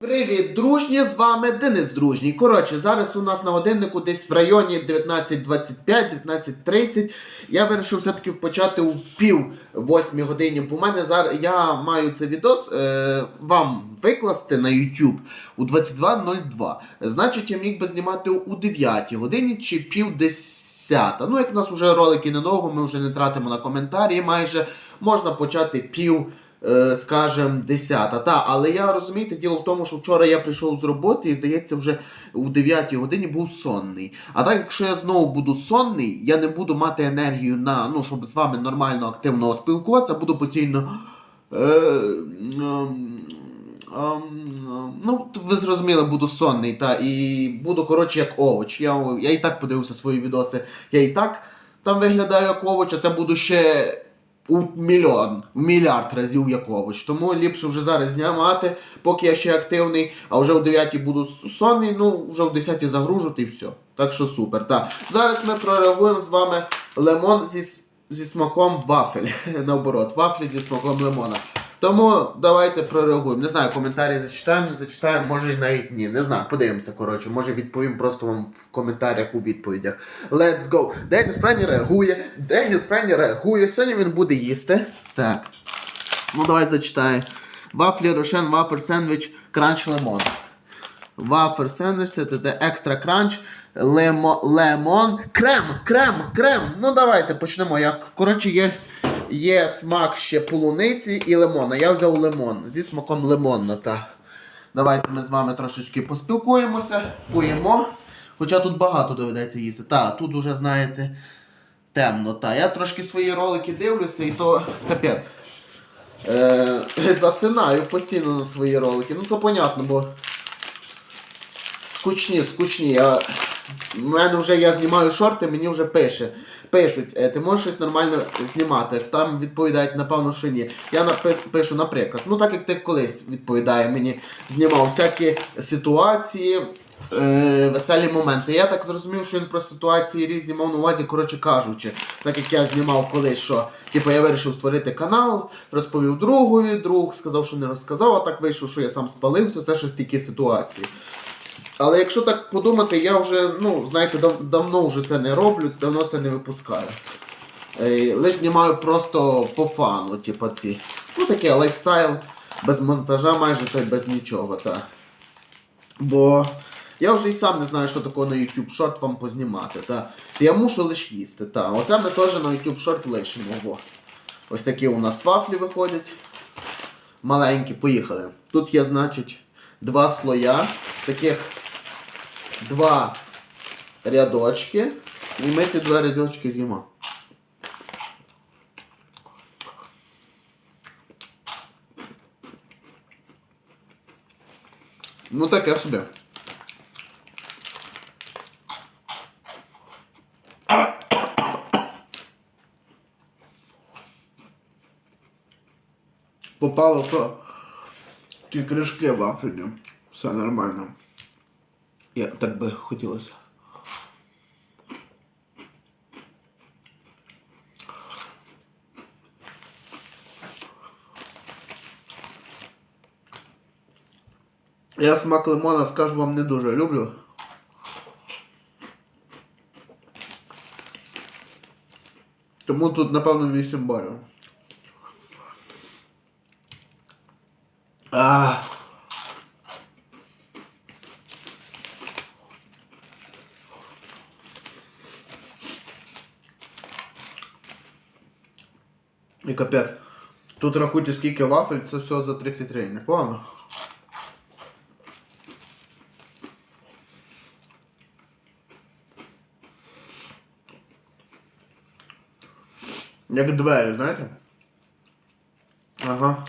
Привіт, дружні! З вами Денис Дружній. Коротше, зараз у нас на годиннику десь в районі 19.25, 19.30. Я вирішив все-таки почати у пів восьмій годині. Бо в мене зараз я маю цей відос е, вам викласти на YouTube у 22.02. Значить, я міг би знімати у 9 годині чи пів десята. Ну, як у нас вже ролики недовго, ми вже не тратимо на коментарі майже. Можна почати пів скажем, 10. Та, але я розумієте, діло в тому, що вчора я прийшов з роботи і, здається, вже у 9 годині був сонний. А так, якщо я знову буду сонний, я не буду мати енергію на, ну, щоб з вами нормально активно спілкуватися, буду постійно. Е, ем, ем, ну, ви зрозуміли, буду сонний, та, і буду, коротше, як овоч. Я, я і так подивився свої відоси. Я і так там виглядаю як овоч, а це буду ще у мільйон, в мільярд разів якогось. Тому ліпше вже зараз знімати, поки я ще активний, а вже о 9 буду сонний, ну вже о 10 загружу і все. Так що супер. Так. Зараз ми прореагуємо з вами лимон зі, зі смаком вафель. Наоборот, вафлі зі смаком лимона. Тому давайте прореагуємо. Не знаю, коментарі зачитаємо, не зачитаємо, може й навіть ні. Не знаю, подивимося, коротше. Може відповім просто вам в коментарях у відповідях. Let's go. Деніс Прені реагує. Деніс Прені реагує. Сьогодні він буде їсти. Так. Ну давай зачитаю. Вафлі, рошен, вафер, сендвіч, кранч, лимон. Вафер сендвіч, це екстра кранч, лемо, лемон, крем, крем, крем. Ну давайте почнемо. Як, коротше, є, є смак ще полуниці і лимона. Я взяв лимон зі смаком лимонна. Та. Давайте ми з вами трошечки поспілкуємося, поїмо. Хоча тут багато доведеться їсти. Та, тут уже, знаєте, темно. Та. Я трошки свої ролики дивлюся і то капець. Е, засинаю постійно на свої ролики. Ну то понятно, бо скучні, скучні. Я... У мене вже я знімаю шорти, мені вже пише. Пишуть, е, ти можеш щось нормально знімати. Там відповідають, напевно, що ні. Я напис, пишу, наприклад, ну так як ти колись відповідає мені, знімав всякі ситуації, е, веселі моменти. Я так зрозумів, що він про ситуації різні мав на увазі, коротше кажучи, так як я знімав колись, що типу, я вирішив створити канал, розповів другові, друг сказав, що не розказав, а так вийшло, що я сам спалився. Це щось такі ситуації. Але якщо так подумати, я вже, ну, знаєте, дав, давно вже це не роблю, давно це не випускаю. Е, лише знімаю просто по фану, типу ці. Ну таке лайфстайл, без монтажа майже то й без нічого, так. Бо я вже і сам не знаю, що такого на YouTube шорт вам познімати. Та. Я мушу лише їсти. Та. Оце ми теж на YouTube шорт лишимо. Во. Ось такі у нас вафлі виходять. Маленькі, поїхали. Тут є, значить, два слоя, таких два рядочки. І ми ці два рядочки з'їмо. Ну таке собі. Попало то ті кришки вафельні. Все нормально. Я так би хотілося. Я смак лимона, скажу вам, не дуже люблю. Тому тут, напевно, 8 балів. А. капець. Тут рахуйте скільки вафель, це все за 30 гривень, непогано. Як двері, знаєте? Ага.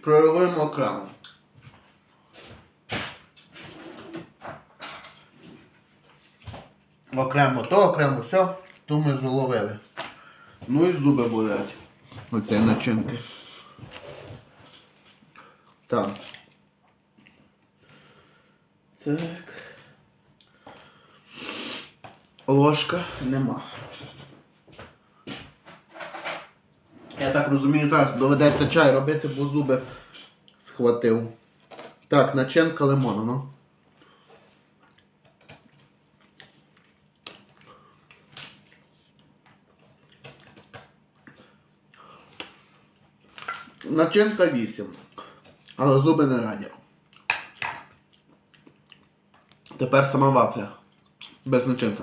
Прореагуємо окремо. Окремо то, окремо все, то ми зловили. Ну і зуби болять. оцієї начинки. Так. Так. Ложка нема. Я так розумію, зараз доведеться чай робити, бо зуби схватив. Так, начинка лимону, ну. Начинка 8. Але зуби не раді. Тепер сама вафля. Без начинки.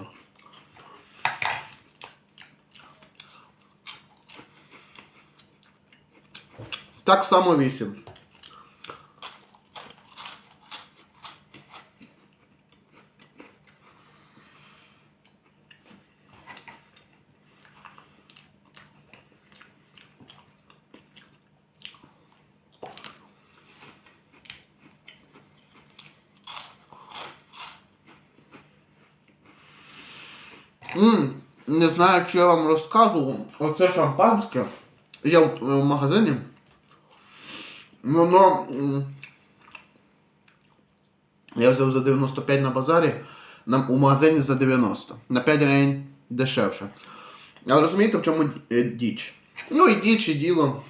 Так само 8. Ммм, не знаю, чи я вам розказував. Оце шампанське. Я в, в магазині. Воно. м, Я взяв за 95 на базарі, на, у магазині за 90. На 5 гривень дешевше. Але розумієте, в чому е, діч? Ну і діч, і діло.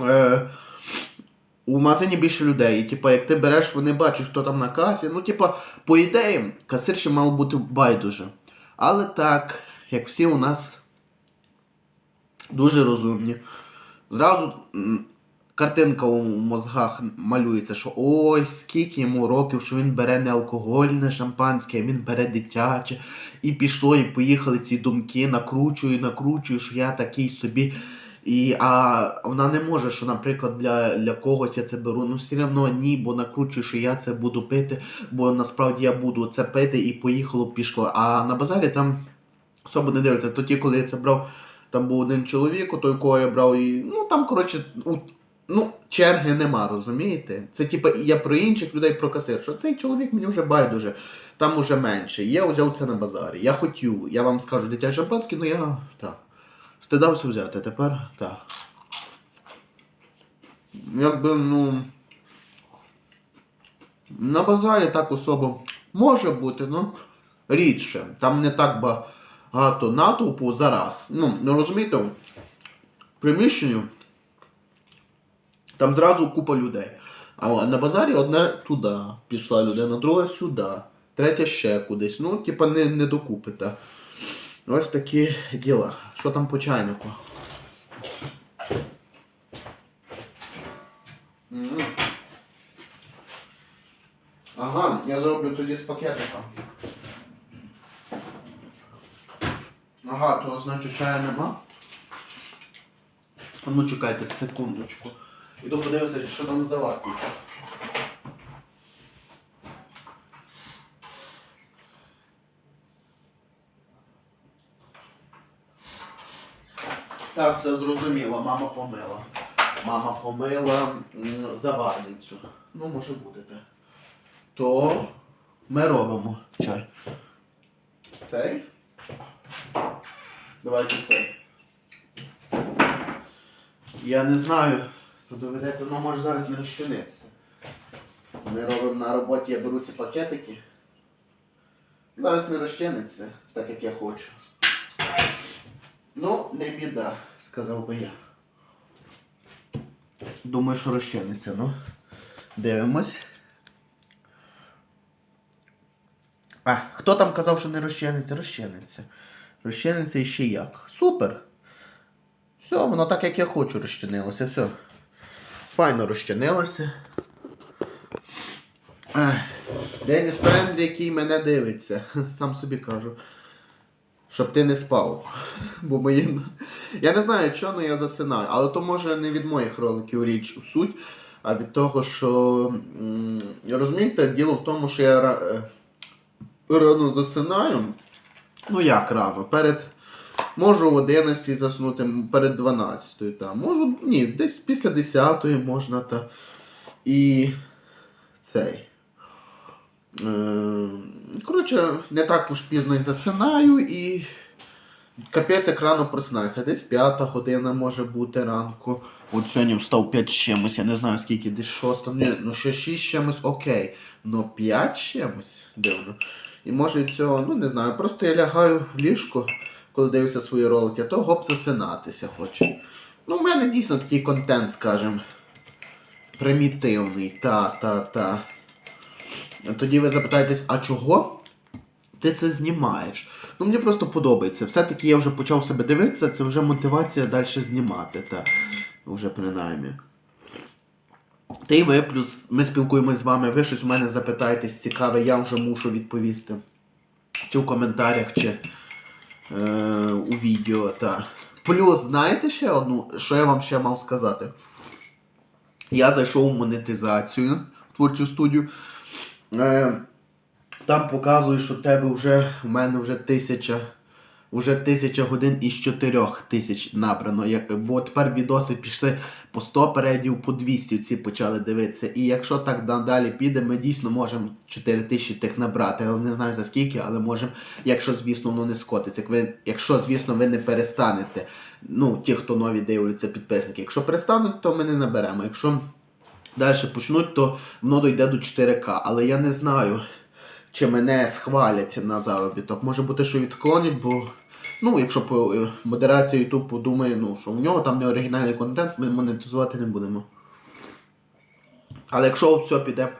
Е, у магазині більше людей. І, типу, як ти береш, вони бачать, хто там на касі. Ну, типу, по ідеї, касирші мало бути байдуже. Але так, як всі у нас дуже розумні. Зразу картинка у мозгах малюється, що ой, скільки йому років, що він бере не алкогольне шампанське, а він бере дитяче. І пішло, і поїхали ці думки, накручую, накручую, що я такий собі. І, а вона не може, що, наприклад, для, для когось я це беру. Ну, все одно ні, бо накручую, що я це буду пити, бо насправді я буду це пити і поїхало, пішло. А на базарі там особо не дивляться. Тоді, коли я це брав, там був один чоловік, у той, кого я брав, і ну там, коротше, ну, черги нема, розумієте? Це типу, я про інших людей про касир, що цей чоловік мені вже байдуже, там уже менше. Я взяв це на базарі. Я хотів, я вам скажу, дитяче шампанське, ну я так. Стидався взяти, тепер так. Якби, ну. На базарі так особо може бути, ну рідше. Там не так багато натовпу зараз. Ну, розумієте, в приміщенні там зразу купа людей. А на базарі одне туди пішла людина, друга сюди, третя ще кудись. Ну, типа не, не докупите. Ось такі діла. Що там по чайнику? Ага, я зроблю тоді з пакетика. Ага, то значить чаю нема. Ну чекайте секундочку. Іду подивитися, що там за заваркується. Так, все зрозуміло, мама помила. Мама помила заварницю. Ну, може бути те. То ми робимо чай. Цей? Давайте цей. Я не знаю. То доведеться, воно може зараз не розчинитися. Ми робимо на роботі, я беру ці пакетики. Зараз не розчиниться, так як я хочу. Ну, не біда, сказав би я. Думаю, що розчиниться, ну. Дивимось. А, хто там казав, що не розчиниться? Розчиниться. Розчиниться і ще як. Супер. Все, воно так, як я хочу, розчинилося. Все. Файно розчинилося. Деніс Френдлі, який мене дивиться, сам собі кажу. Щоб ти не спав. Бо мої... Я не знаю, чого, але я засинаю. Але то може не від моїх роликів річ у суть, а від того, що. Розумієте, діло в тому, що я е, рано засинаю. Ну як рано? Перед. Можу в 11 заснути, перед 12 там. Можу. Ні, десь після 10 можна та. І цей. Е, Коротше, не так уж пізно й засинаю і Капець як рано просинаюся. Десь п'ята година може бути ранку. От сьогодні встав 5 з чимось, я не знаю скільки, десь шоста. Ні, ну ще 6 чимось, окей. Ну 5 з чимось дивно. І може від цього, ну не знаю, просто я лягаю в ліжко, коли дивлюся свої ролики, то гоп засинатися хоче. Ну, в мене дійсно такий контент, скажімо, примітивний. Та, та, та. Тоді ви запитаєтесь, а чого ти це знімаєш? Ну, мені просто подобається. Все-таки я вже почав себе дивитися, це вже мотивація далі знімати. Та, вже принаймні. Та й ви, плюс ми спілкуємось з вами, ви щось у мене запитаєтесь цікаве, я вже мушу відповісти. Чи в коментарях, чи е, у відео. Та. Плюс, знаєте ще одну, що я вам ще мав сказати? Я зайшов у монетизацію в творчу студію. Е, там показує, що в тебе вже в мене вже тисяча. Вже тисяча годин із чотирьох тисяч набрано. Бо тепер відоси пішли по 100 передів, по 200 ці почали дивитися. І якщо так надалі піде, ми дійсно можемо 4 тисячі тих набрати. Але не знаю за скільки, але можемо, якщо, звісно, воно не скотиться. Як ви, якщо, звісно, ви не перестанете. Ну, ті, хто нові дивляться, підписники. Якщо перестануть, то ми не наберемо. Якщо далі почнуть, то воно дойде до 4К. Але я не знаю, чи мене схвалять на заробіток. Може бути, що відклонять, бо. Ну, якщо по е, модерація YouTube подумає, ну, що в нього там не оригінальний контент, ми монетизувати не будемо. Але якщо все піде.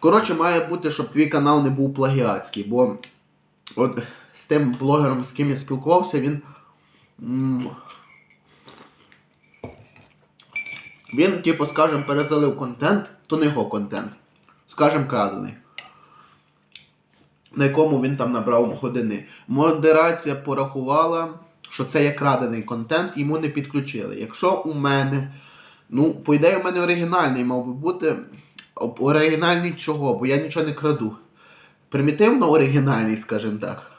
Коротше, має бути, щоб твій канал не був плагіатський, бо от з тим блогером, з ким я спілкувався, він. Він, типу, скажем, перезалив контент, то не його контент. Скажем, крадений. На якому він там набрав години. Модерація порахувала, що це є крадений контент, йому не підключили. Якщо у мене, ну, по ідеї, у мене оригінальний мав би бути. Оригінальний чого? Бо я нічого не краду. Примітивно оригінальний, скажімо так.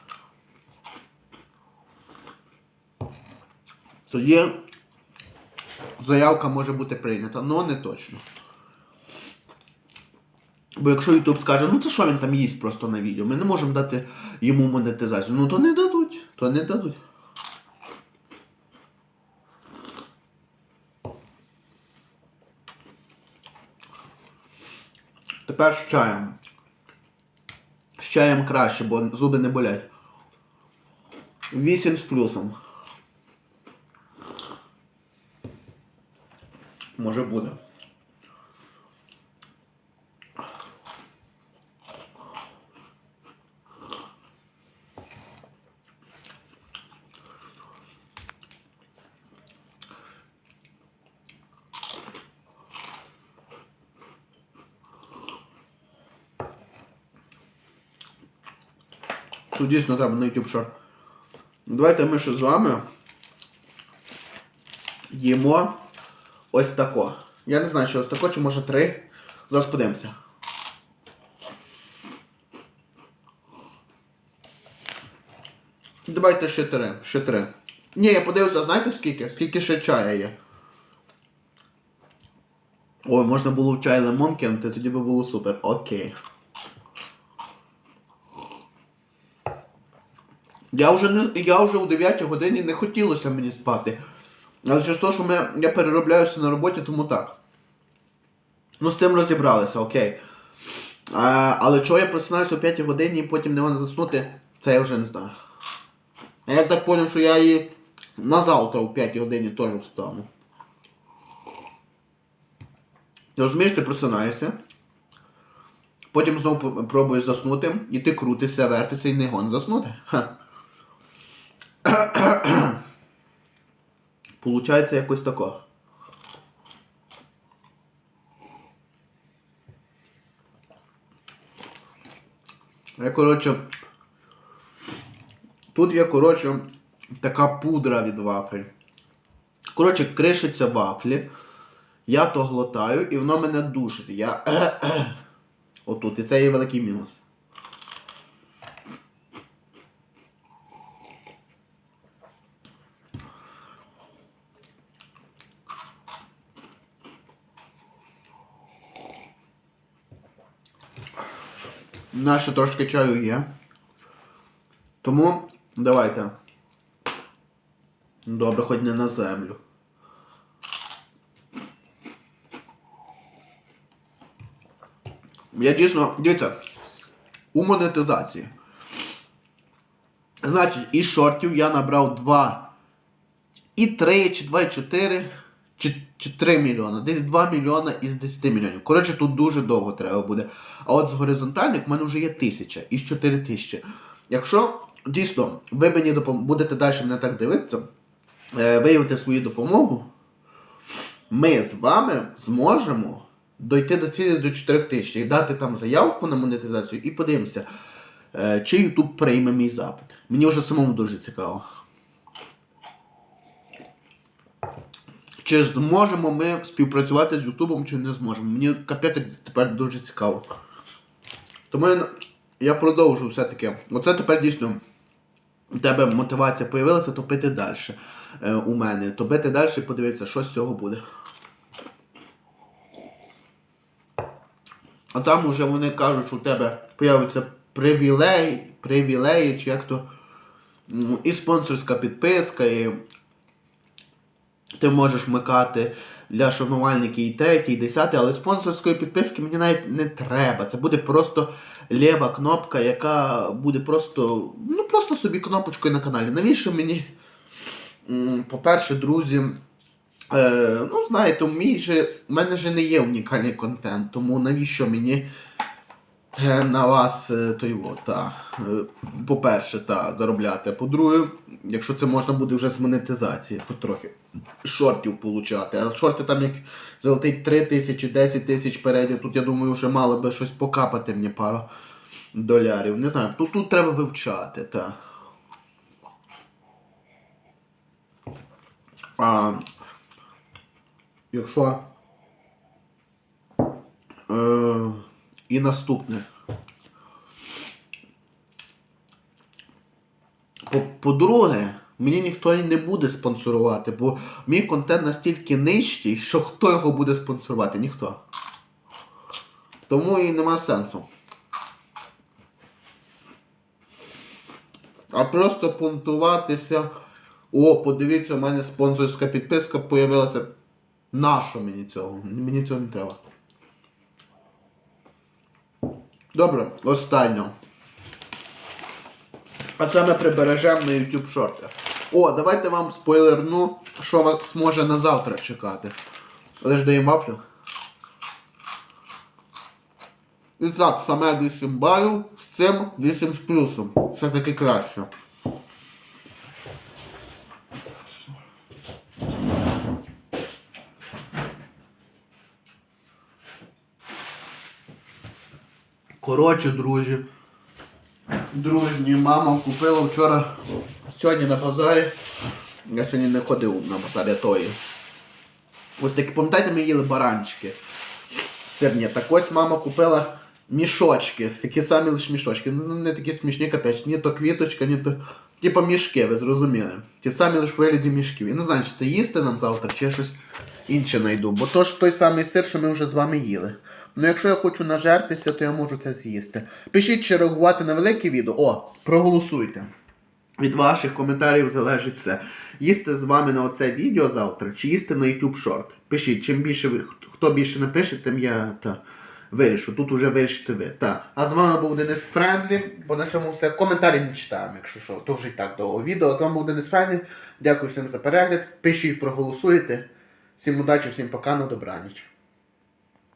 Тоді заявка може бути прийнята, але не точно. Бо якщо YouTube скаже, ну то що він там їсть просто на відео, ми не можемо дати йому монетизацію. Ну то не дадуть, то не дадуть. Тепер з чаєм. З чаєм краще, бо зуби не болять. 8 з плюсом. Може буде. Тут дійсно треба на YouTube Short. Давайте ми ще з вами їмо ось тако. Я не знаю, що ось тако, чи може три. Зараз подивимося. Давайте ще три. Ще три. Ні, я подивився, знаєте скільки? Скільки ще чая є? Ой, можна було в чай лимон кинути, тоді би було супер. Окей. Я вже не я вже о 9 годині не хотілося мені спати. Але через те, що ми, я переробляюся на роботі, тому так. Ну, з цим розібралися, окей. А, але чого я просинаюся о 5 годині і потім не можу заснути, це я вже не знаю. А Я так зрозумів, що я і на завтра о 5 годині теж встану. Розумієш, ти просинаєшся. Потім знову пробуєш заснути, і ти крутишся, вертишся і не гон заснути. Ха. Получається якось тако. Я, коротше. Тут є, коротше, така пудра від вафель. Коротше, кришиться вафлі. Я то глотаю і воно мене душить. Я. Отут. І це є великий мінус. Ще трошки чаю є. Тому давайте. Добре, хоч не на землю. Я дійсно, дивіться, у монетизації. Значить, із шортів я набрав 2 і 3, чи 2, і 4, чи, чи 3 мільйона. Десь 2 мільйона із 10 мільйонів. Коротше, тут дуже довго треба буде. А от з горизонтальних в мене вже є 1000 із 4 тисячі. Якщо дійсно ви мені допом... будете далі мене так дивитися, е, виявити свою допомогу, ми з вами зможемо дойти до цілі до 4 тисяч і дати там заявку на монетизацію і подивимося, е, чи YouTube прийме мій запит. Мені вже самому дуже цікаво. Чи зможемо ми співпрацювати з Ютубом, чи не зможемо. Мені капець тепер дуже цікаво. Тому я, я продовжу все-таки. Оце тепер дійсно у тебе мотивація появилася топити далі е, у мене. Топити далі і подивитися, що з цього буде. А там уже вони кажуть, що у тебе появиться привілей, привілеї, чи як то і спонсорська підписка, і ти можеш вмикати для шанувальників і третій, і десятий, але спонсорської підписки мені навіть не треба. Це буде просто ліва кнопка, яка буде просто, ну просто собі кнопочкою на каналі. Навіщо мені, по-перше, друзі, е, ну знаєте, мій у мене же не є унікальний контент, тому навіщо мені е, на вас е, той от, та, е, по-перше, та, заробляти. А по-друге, якщо це можна буде вже з монетизації, потрохи шортів получати. А шорти там як залетить 3 тисячі, 10 тисяч передів, тут я думаю, вже мало би щось покапати мені пару долярів. Не знаю, тут, тут треба вивчати, та. А, якщо. Е, і наступне. По-друге, мені ніхто не буде спонсорувати, бо мій контент настільки нижчий, що хто його буде спонсорувати? Ніхто. Тому і нема сенсу. А просто понтуватися. О, подивіться, у мене спонсорська підписка появилася. Нащо мені цього? Мені цього не треба. Добре, останнє. А це ми прибережемо на YouTube шорти. О, давайте вам спойлерну, що вас може на завтра чекати. Але ж даємо вафлю. І так, саме 8 балів, з цим 8 з плюсом. Все таки краще. Коротше, друзі. Дружні, мама купила вчора сьогодні на базарі. Я сьогодні не ходив на базарі а тої. Ось такі, пам'ятаєте, ми їли баранчики сирні. Так ось мама купила мішочки. Такі самі лише мішочки. Ну не такі смішні капець. Ні то квіточка, ні то. Типа мішки, ви зрозуміли. Ті самі лише вигляді мішків. Я не знаю, чи це їсти нам завтра, чи щось інше знайду. Бо то ж той самий сир, що ми вже з вами їли. Ну якщо я хочу нажертися, то я можу це з'їсти. Пишіть, чи реагувати на велике відео. О, проголосуйте. Від ваших коментарів залежить все. Їсти з вами на оце відео завтра, чи їсти на YouTube Short. Пишіть, чим більше ви, хто більше напише, тим я та, вирішу. Тут уже вирішите ви. Та. А з вами був Денис Френдлі, бо на цьому все. Коментарі не читаємо, якщо що, то вже і так довго відео. З вами був Денис Френдлі. Дякую всім за перегляд. Пишіть, проголосуйте. Всім удачі, всім пока, на добраніч.